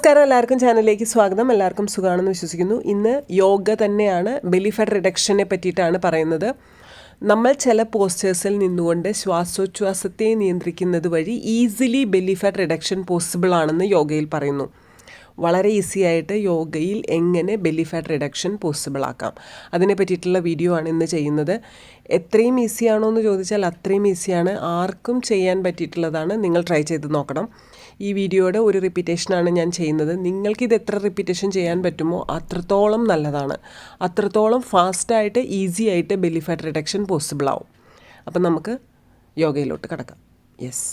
നമസ്കാരം എല്ലാവർക്കും ചാനലിലേക്ക് സ്വാഗതം. എല്ലാവർക്കും സുഖമാണെന്ന് വിശ്വസിക്കുന്നു. ഇന്ന് യോഗ തന്നെയാണ് ബെലി ഫാറ്റ് റിഡക്ഷനെ പറ്റിയിട്ടാണ് പറയുന്നത്. നമ്മൾ ചില പോസ്റ്റേഴ്സിൽ നിന്നുകൊണ്ട് ശ്വാസോച്ഛ്വാസത്തെ നിയന്ത്രിക്കുന്നത് വഴി easily belly fat reduction possible ആണെന്ന് യോഗയിൽ പറയുന്നു. വളരെ ഈസി ആയിട്ട് യോഗയിൽ എങ്ങനെ ബെല്ലി ഫാറ്റ് റിഡക്ഷൻ പോസിബിൾ ആക്കാം. അതിനെ പറ്റിയിട്ടുള്ള വീഡിയോ ആണ് ഇന്ന് ചെയ്യുന്നത്. എത്രയും ഈസിയാണോ എന്ന് ചോദിച്ചാൽ അത്രയും ഈസിയാണ് ആർക്കും ചെയ്യാൻ പറ്റിയിട്ടുള്ളതാണ് നിങ്ങൾ ട്രൈ ചെയ്ത് നോക്കണം. ഈ വീഡിയോയുടെ ഒരു റിപ്പീറ്റേഷനാണ് ഞാൻ ചെയ്യുന്നത്. നിങ്ങൾക്കിത് എത്ര റിപ്പീറ്റേഷൻ ചെയ്യാൻ പറ്റുമോ അത്രത്തോളം നല്ലതാണ്. അത്രത്തോളം ഫാസ്റ്റായിട്ട് ഈസി ആയിട്ട് ബെല്ലി ഫാറ്റ് റിഡക്ഷൻ പോസിബിൾ ആവും. അപ്പം നമുക്ക് യോഗയിലോട്ട് കിടക്കാം. യെസ്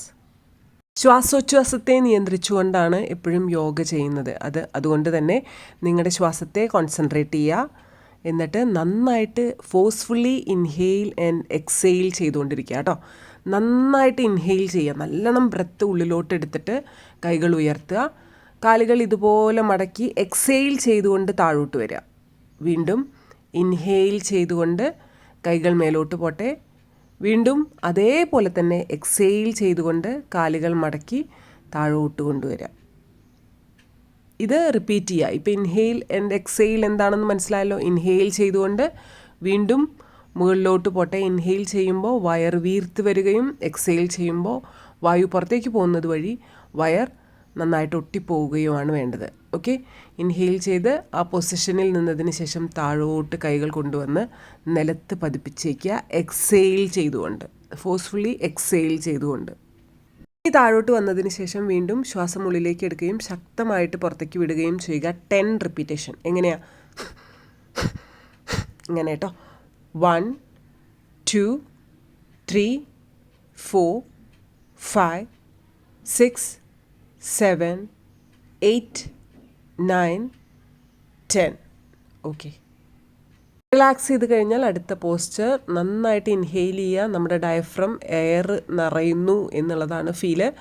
ശ്വാസോച്ഛ്വാസത്തെ നിയന്ത്രിച്ചുകൊണ്ടാണ് എപ്പോഴും യോഗ ചെയ്യുന്നത്. അത് അതുകൊണ്ട് തന്നെ നിങ്ങളുടെ ശ്വാസത്തെ കോൺസെൻട്രേറ്റ് ചെയ്യുക. എന്നിട്ട് നന്നായിട്ട് ഫോഴ്സ്ഫുള്ളി ഇൻഹെയിൽ ആൻഡ് എക്സെയിൽ ചെയ്തുകൊണ്ടിരിക്കുക കേട്ടോ. നന്നായിട്ട് ഇൻഹെയിൽ ചെയ്യുക. നല്ലോണം ബ്രത്ത് ഉള്ളിലോട്ട് എടുത്തിട്ട് കൈകൾ ഉയർത്തുക. കാലുകൾ ഇതുപോലെ മടക്കി എക്സെയിൽ ചെയ്തുകൊണ്ട് താഴോട്ട് വരിക. വീണ്ടും ഇൻഹെയിൽ ചെയ്തുകൊണ്ട് കൈകൾ മേലോട്ട് പോട്ടെ. വീണ്ടും അതേപോലെ തന്നെ എക്സെയിൽ ചെയ്തുകൊണ്ട് കാലുകൾ മടക്കി താഴോട്ട് കൊണ്ടുവരിക. ഇത് റിപ്പീറ്റ് ചെയ്യുക. ഇപ്പോൾ ഇൻഹെയിൽ ആൻഡ് എക്സെയിൽ എന്താണെന്ന് മനസ്സിലായല്ലോ? ഇൻഹെയിൽ ചെയ്തുകൊണ്ട് വീണ്ടും മുകളിലോട്ട് പോട്ടെ. ഇൻഹെയിൽ ചെയ്യുമ്പോൾ വയർ വീർത്ത് വരികയും എക്സെയിൽ ചെയ്യുമ്പോൾ വായു പുറത്തേക്ക് പോകുന്നത് വഴി വയർ നന്നായിട്ട് ഒട്ടിപ്പോവുകയുമാണ് വേണ്ടത്. ഓക്കെ ഇൻഹെയിൽ ചെയ്ത് ആ പൊസിഷനിൽ നിന്നതിന് ശേഷം താഴോട്ട് കൈകൾ കൊണ്ടുവന്ന് നിലത്ത് പതിപ്പിച്ചേക്കുക. എക്സെയിൽ ചെയ്തുകൊണ്ട്. ഫോഴ്സ്ഫുള്ളി എക്സെയിൽ ചെയ്തുകൊണ്ട്. ഇനി താഴോട്ട് വന്നതിന് ശേഷം വീണ്ടും ശ്വാസം ഉള്ളിലേക്ക് എടുക്കുകയും ശക്തമായിട്ട് പുറത്തേക്ക് വിടുകയും ചെയ്യുക. ടെൻ റിപ്പീറ്റേഷൻ എങ്ങനെയാണ് ഇങ്ങനെ കേട്ടോ. One two three four five six seven eight nine ten. Okay relax ചെയ്ത് കഴിഞ്ഞാൽ അടുത്ത പോസ്റ്റർ നന്നായിട്ട് ഇൻഹെയിൽ ചെയ്യുക. നമ്മുടെ ഡയഫ്രം എയർ നിറയുന്നു എന്നുള്ളതാണ് ഫീൽ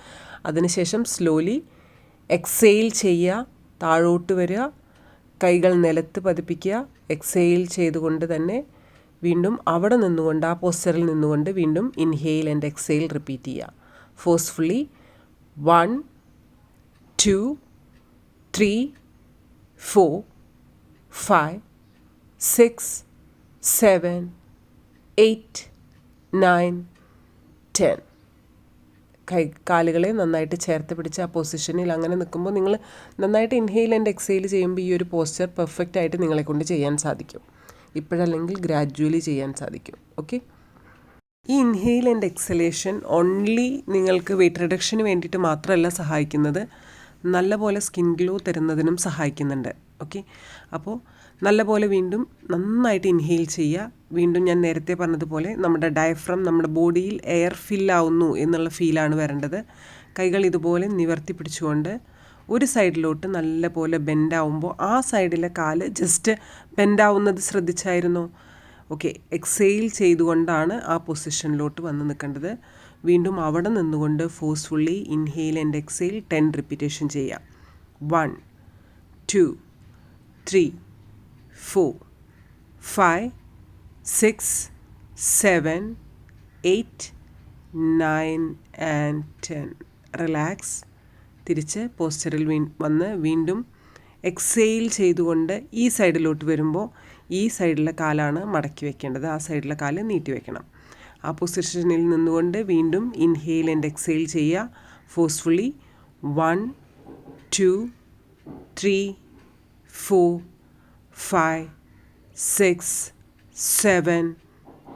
അതിനുശേഷം സ്ലോലി എക്സെയിൽ ചെയ്യുക. താഴോട്ട് വരിക. കൈകൾ നിലത്ത് പതിപ്പിക്കുക. എക്സെയിൽ ചെയ്തുകൊണ്ട് തന്നെ വീണ്ടും അവിടെ നിന്നുകൊണ്ട് ആ പോസ്റ്ററിൽ നിന്നുകൊണ്ട് വീണ്ടും ഇൻഹെയിൽ ആൻഡ് എക്സെയിൽ റിപ്പീറ്റ് ചെയ്യുക. Forcefully one two three four five six seven eight nine ten കൈ കാലുകളെ നന്നായിട്ട് ചേർത്ത് പിടിച്ച് ആ പൊസിഷനിൽ അങ്ങനെ നിൽക്കുമ്പോൾ നിങ്ങൾ നന്നായിട്ട് ഇൻഹെയിൽ ആൻഡ് എക്സെയിൽ ചെയ്യുമ്പോൾ ഈ ഒരു പോസ്റ്റർ പെർഫെക്റ്റ് ആയിട്ട് നിങ്ങളെ കൊണ്ട് ചെയ്യാൻ സാധിക്കും. ഇപ്പോഴല്ലെങ്കിൽ ഗ്രാജുവലി ചെയ്യാൻ സാധിക്കും. ഓക്കെ ഈ ഇൻഹെയിൽ ആൻഡ് എക്സലേഷൻ ഓൺലി നിങ്ങൾക്ക് വെയിറ്റ് റിഡക്ഷന് വേണ്ടിയിട്ട് മാത്രമല്ല സഹായിക്കുന്നത്. നല്ലപോലെ സ്കിൻ ഗ്ലോ തരുന്നതിനും സഹായിക്കുന്നുണ്ട്. ഓക്കെ അപ്പോൾ നല്ലപോലെ വീണ്ടും നന്നായിട്ട് ഇൻഹെയിൽ ചെയ്യുക. വീണ്ടും ഞാൻ നേരത്തെ പറഞ്ഞതുപോലെ നമ്മുടെ ഡയഫ്രം നമ്മുടെ ബോഡിയിൽ എയർ ഫില്ലാവുന്നു എന്നുള്ള ഫീലാണ് വരേണ്ടത്. കൈകൾ ഇതുപോലെ നിവർത്തി പിടിച്ചുകൊണ്ട് ഒരു സൈഡിലോട്ട് നല്ല പോലെ ബെൻഡാവുമ്പോൾ ആ സൈഡിലെ കാൽ ജസ്റ്റ് ബെൻഡാവുന്നത് ശ്രദ്ധിച്ചായിരുന്നു? ഓക്കെ എക്സെയിൽ ചെയ്തുകൊണ്ടാണ് ആ പൊസിഷനിലോട്ട് വന്ന് നിൽക്കേണ്ടത്. വീണ്ടും അവിടെ നിന്നുകൊണ്ട് forcefully inhale and exhale ten repetition ചെയ്യാം. One two three four five six seven eight nine and ten relax തിരിച്ച് പോസ്റ്ററിൽ വീ വന്ന് വീണ്ടും എക്സെയിൽ ചെയ്തുകൊണ്ട് ഈ സൈഡിലോട്ട് വരുമ്പോൾ ഈ സൈഡിലെ കാലാണ് മടക്കി വെക്കേണ്ടത്. ആ സൈഡിലെ കാൽ നീട്ടി വെക്കണം. ആ പൊസിഷനിൽ നിന്നുകൊണ്ട് വീണ്ടും ഇൻഹെയിൽ ആൻഡ് എക്സെയിൽ ചെയ്യുക. Forcefully one two three four five six seven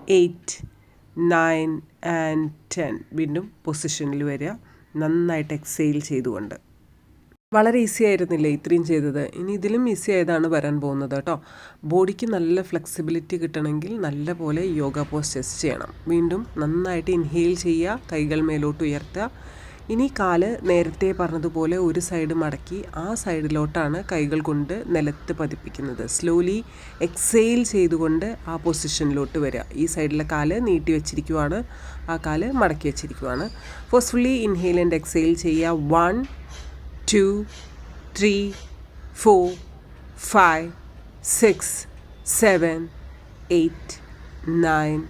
eight nine and ten വീണ്ടും പൊസിഷനിൽ വരിക. നന്നായിട്ട് എക്സെയിൽ ചെയ്തുകൊണ്ട്. വളരെ ഈസി ആയിരുന്നില്ലേ ഇത്രയും ചെയ്തത്? ഇനി ഇതിലും ഈസി ആയതാണ് വരാൻ പോകുന്നത് കേട്ടോ. ബോഡിക്ക് നല്ല ഫ്ലെക്സിബിലിറ്റി കിട്ടണമെങ്കിൽ നല്ല പോലെ യോഗ പോസ്റ്റേഴ്സ് ചെയ്യണം. വീണ്ടും നന്നായിട്ട് ഇൻഹെയിൽ ചെയ്യുക കൈകൾ മേലോട്ട് ഉയർത്തുക. ഇനി കാൽ നേരത്തെ പറഞ്ഞതുപോലെ ഒരു സൈഡ് മടക്കി ആ സൈഡിലോട്ടാണ് കൈകൾ കൊണ്ട് നിലത്ത് പതിപ്പിക്കുന്നത്. സ്ലോലി എക്സെയിൽ ചെയ്തുകൊണ്ട് ആ പൊസിഷനിലോട്ട് വരിക. ഈ സൈഡിലെ കാൽ നീട്ടി വെച്ചിരിക്കുവാണ്. ആ കാൽ മടക്കി വെച്ചിരിക്കുവാണ്. ഫോഴ്സ്ഫുള്ളി ഇൻഹെയിൽ ആൻഡ് എക്സെയിൽ ചെയ്യുക. One two three four five six seven eight nine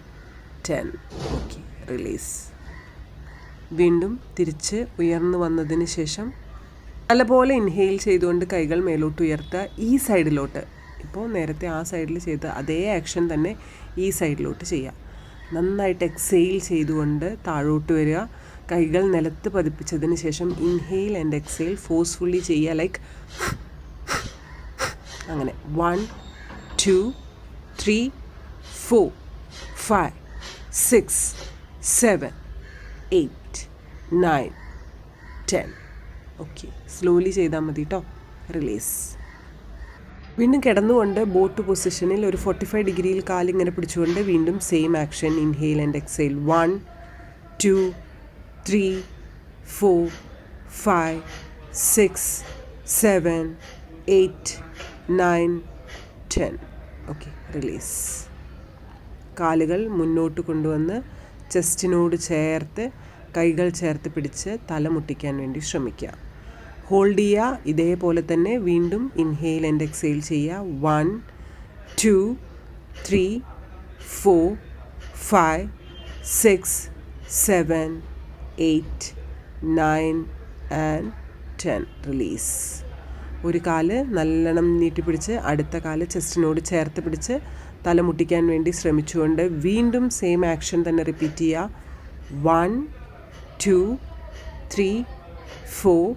ten okay release വീണ്ടും തിരിച്ച് ഉയർന്നു വന്നതിന് ശേഷം നല്ലപോലെ ഇൻഹെയിൽ ചെയ്തുകൊണ്ട് കൈകൾ മേലോട്ട് ഉയർത്തുക ഈ സൈഡിലോട്ട് ഇപ്പോൾ നേരത്തെ ആ സൈഡിൽ ചെയ്ത അതേ ആക്ഷൻ തന്നെ ഈ സൈഡിലോട്ട് ചെയ്യുക. നന്നായിട്ട് എക്സെയിൽ ചെയ്തുകൊണ്ട് താഴോട്ട് വരിക. കൈകൾ നിലത്ത് പതിപ്പിച്ചതിന് ശേഷം ഇൻഹെയിൽ ആൻഡ് എക്സെയിൽ ഫോഴ്സ്ഫുള്ളി ചെയ്യുക ലൈക്ക് അങ്ങനെ. One two three four five six seven eight nine ten okay slowly ചെയ്താൽ മതി കേട്ടോ റിലീസ് വീണ്ടും കിടന്നുകൊണ്ട് ബോട്ട് പൊസിഷനിൽ ഒരു ഫോർട്ടി ഫൈവ് ഡിഗ്രിയിൽ കാലിങ്ങനെ പിടിച്ചുകൊണ്ട് വീണ്ടും same action inhale and exhale one two three four five six seven eight nine ten okay release കാലുകൾ മുന്നോട്ട് കൊണ്ടുവന്ന് ചെസ്റ്റിനോട് ചേർത്ത് കൈകൾ ചേർത്ത് പിടിച്ച് തല മുട്ടിക്കാൻ വേണ്ടി ശ്രമിക്കുക. ഹോൾഡ് ചെയ്യുക. ഇതേപോലെ തന്നെ വീണ്ടും ഇൻഹെയിൽ ആൻഡ് എക്സെയിൽ ചെയ്യുക. One two three four five six seven eight nine and ten release ഒരു കാൽ നല്ലോണം നീട്ടിപ്പിടിച്ച് അടുത്ത കാൽ ചെസ്റ്റിനോട് ചേർത്ത് പിടിച്ച് തല മുട്ടിക്കാൻ വേണ്ടി ശ്രമിച്ചുകൊണ്ട് വീണ്ടും സെയിം ആക്ഷൻ തന്നെ റിപ്പീറ്റ് ചെയ്യുക. One two three four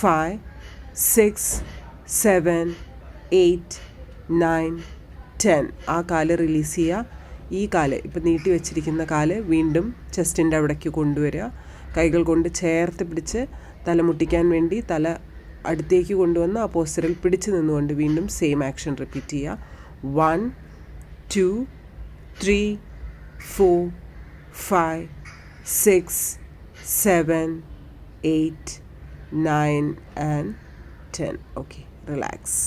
five six seven eight nine ten. ആ കാൽ റിലീസ് ചെയ്യുക. ഈ കാൽ ഇപ്പം നീട്ടി വെച്ചിരിക്കുന്ന കാൽ വീണ്ടും ചെസ്റ്റിന്റെ അവിടേക്ക് കൊണ്ടുവരിക. കൈകൾ കൊണ്ട് ചേർത്ത് പിടിച്ച് തല മുട്ടിക്കാൻ വേണ്ടി തല അടുത്തേക്ക് കൊണ്ടുവന്ന് ആ പോസ്റ്ററിൽ പിടിച്ച് നിന്നുകൊണ്ട് വീണ്ടും സെയിം ആക്ഷൻ റിപ്പീറ്റ് ചെയ്യുക. One two three four five six seven eight nine and ten okay relax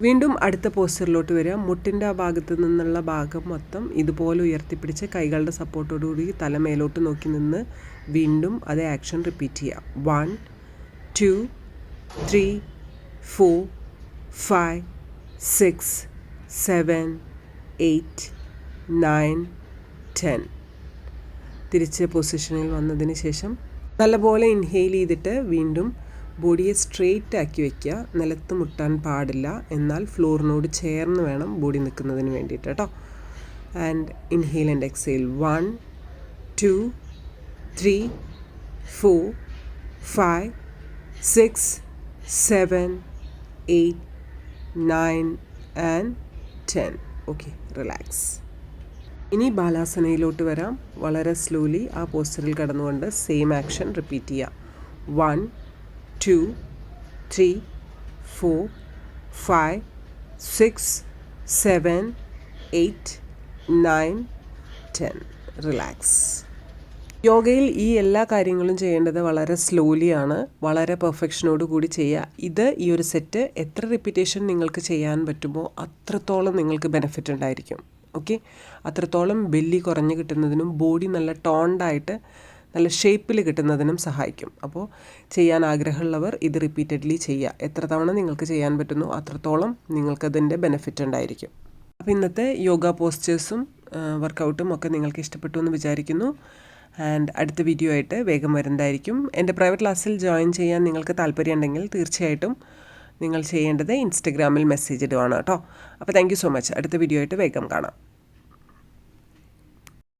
വീണ്ടും അടുത്ത പോസ്റ്ററിലോട്ട് വരിക. മുട്ടിന്റെ ആ ഭാഗത്ത് നിന്നുള്ള ഭാഗം മൊത്തം ഇതുപോലെ ഉയർത്തിപ്പിടിച്ച് കൈകളുടെ സപ്പോർട്ടോടുകൂടി തല മേലോട്ട് നോക്കി നിന്ന് വീണ്ടും അതേ ആക്ഷൻ റിപ്പീറ്റ് ചെയ്യുക one two three four five six seven eight nine ten തിരിച്ച് പൊസിഷനിൽ വന്നതിന് ശേഷം നല്ലപോലെ ഇൻഹെയിൽ ചെയ്തിട്ട് വീണ്ടും ബോഡിയെ സ്ട്രെയിറ്റ് ആക്കി വയ്ക്കുക നിലത്ത് മുട്ടാൻ പാടില്ല. എന്നാൽ ഫ്ലോറിനോട് ചേർന്ന് വേണം ബോഡി നിൽക്കുന്നതിന് വേണ്ടിയിട്ട് കേട്ടോ and inhale and exhale one two three four five six seven eight nine and ten okay relax ഇനി ബാലാസനയിലോട്ട് വരാം. വളരെ സ്ലോലി ആ പോസ്റ്ററിൽ കടന്നുകൊണ്ട് സെയിം ആക്ഷൻ റിപ്പീറ്റ് ചെയ്യാം. One two three four five six seven eight nine ten relax യോഗയിൽ ഈ എല്ലാ കാര്യങ്ങളും ചെയ്യേണ്ടത് വളരെ സ്ലോലിയാണ് വളരെ പെർഫെക്ഷനോട് കൂടി ചെയ്യുക. ഇത് ഈ ഒരു സെറ്റ് എത്ര റിപ്പീറ്റേഷൻ നിങ്ങൾക്ക് ചെയ്യാൻ പറ്റുമോ അത്രത്തോളം നിങ്ങൾക്ക് ബെനിഫിറ്റ് ഉണ്ടായിരിക്കും. ഓക്കെ? അത്രത്തോളം ബെല്ലി കുറഞ്ഞ് കിട്ടുന്നതിനും ബോഡി നല്ല ടോണ്ടായിട്ട് നല്ല ഷേപ്പിൽ കിട്ടുന്നതിനും സഹായിക്കും. അപ്പോൾ ചെയ്യാൻ ആഗ്രഹമുള്ളവർ ഇത് റിപ്പീറ്റഡ്ലി ചെയ്യുക. എത്ര തവണ നിങ്ങൾക്ക് ചെയ്യാൻ പറ്റുന്നു അത്രത്തോളം നിങ്ങൾക്കതിന്റെ ബെനിഫിറ്റ് ഉണ്ടായിരിക്കും. അപ്പോൾ ഇന്നത്തെ യോഗ പോസ്റ്റേഴ്സും വർക്കൗട്ടും ഒക്കെ നിങ്ങൾക്ക് ഇഷ്ടപ്പെട്ടു എന്ന് വിചാരിക്കുന്നു. ആൻഡ് അടുത്ത വീഡിയോ ആയിട്ട് വേഗം വരുന്നതായിരിക്കും. എന്റെ പ്രൈവറ്റ് ക്ലാസ്സിൽ ജോയിൻ ചെയ്യാൻ നിങ്ങൾക്ക് താല്പര്യമുണ്ടെങ്കിൽ തീർച്ചയായിട്ടും നിങ്ങൾ ചെയ്യേണ്ടത് ഇൻസ്റ്റഗ്രാമിൽ മെസ്സേജ് ഇടുവാണ് കേട്ടോ. അപ്പോൾ താങ്ക് സോ മച്ച് അടുത്ത വീഡിയോ ആയിട്ട് വേഗം കാണാം.